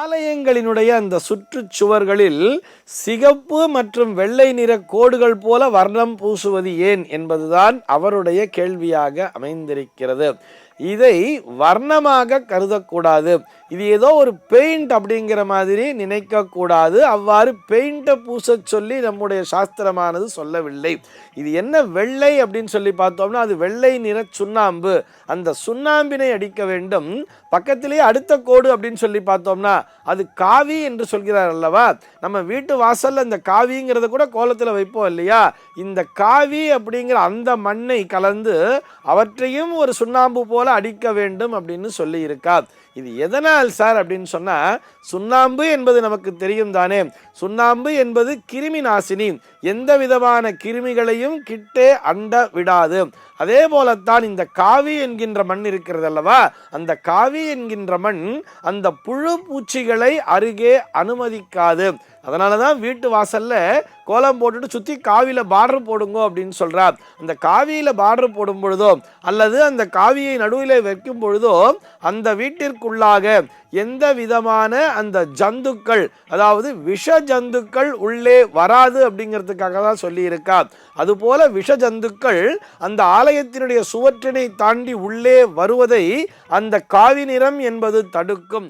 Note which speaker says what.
Speaker 1: ஆலயங்களினுடைய அந்த சுற்றுச்சுவர்களில் சிகப்பு மற்றும் வெள்ளை நிற கோடுகள் போல வர்ணம் பூசுவது ஏன் என்பதுதான் அவருடைய கேள்வியாக அமைந்திருக்கிறது. இதை வர்ணமாக கருதக்கூடாது. இது ஏதோ ஒரு பெயிண்ட் அப்படிங்கிற மாதிரி நினைக்கக்கூடாது. அவ்வாறு பெயிண்ட்டை பூச சொல்லி நம்முடைய சாஸ்திரமானது சொல்லவில்லை. இது என்ன வெள்ளை அப்படின்னு சொல்லி பார்த்தோம்னா அது வெள்ளை நிற சுண்ணாம்பு. அந்த சுண்ணாம்பினை அடிக்க வேண்டும். பக்கத்திலேயே அடுத்த கோடு அப்படின்னு சொல்லி பார்த்தோம்னா அது காவி என்று சொல்கிறார் அல்லவா? நம்ம வீட்டு வாசலில் இந்த காவிங்கிறத கூட கோலத்தில் வைப்போம் இல்லையா? இந்த காவி அப்படிங்கிற அந்த மண்ணை கலந்து அவற்றையும் ஒரு சுண்ணாம்பு போல அடிக்க வேண்டும் அப்படின்னு சொல்லி இருக்கா இது எதனால் சார் அப்படின்னு சொன்னா சுண்ணாம்பு என்பது நமக்கு தெரியும் தானே. சுண்ணாம்பு என்பது கிருமி நாசினி. எந்த விதமான கிருமிகளையும் கிட்டே அண்ட விடாது. அதே போலத்தான் இந்த காவி என்கின்ற மண் இருக்கிறது அல்லவா? அந்த காவி என்கின்ற மண் அந்த புழு பூச்சிகளை அருகே அனுமதிக்காது. அதனால தான் வீட்டு வாசலில் கோலம் போட்டுட்டு சுற்றி காவியில் பார்டர் போடுங்க அப்படின்னு சொல்கிறார் அந்த காவியில் பார்டர் போடும் பொழுதோ அல்லது அந்த காவியை நடுவில் வைக்கும் பொழுதோ அந்த வீட்டிற்குள்ளாக எந்த விதமான அந்த ஜந்துக்கள் அதாவது விஷ ஜந்துக்கள் உள்ளே வராது அப்படிங்கிறதுக்காக தான் சொல்லியிருக்கா அதுபோல விஷ ஜந்துக்கள் அந்த ஆலயத்தினுடைய சுவற்றினை தாண்டி உள்ளே வருவதை அந்த காவி நிறம் என்பது தடுக்கும்.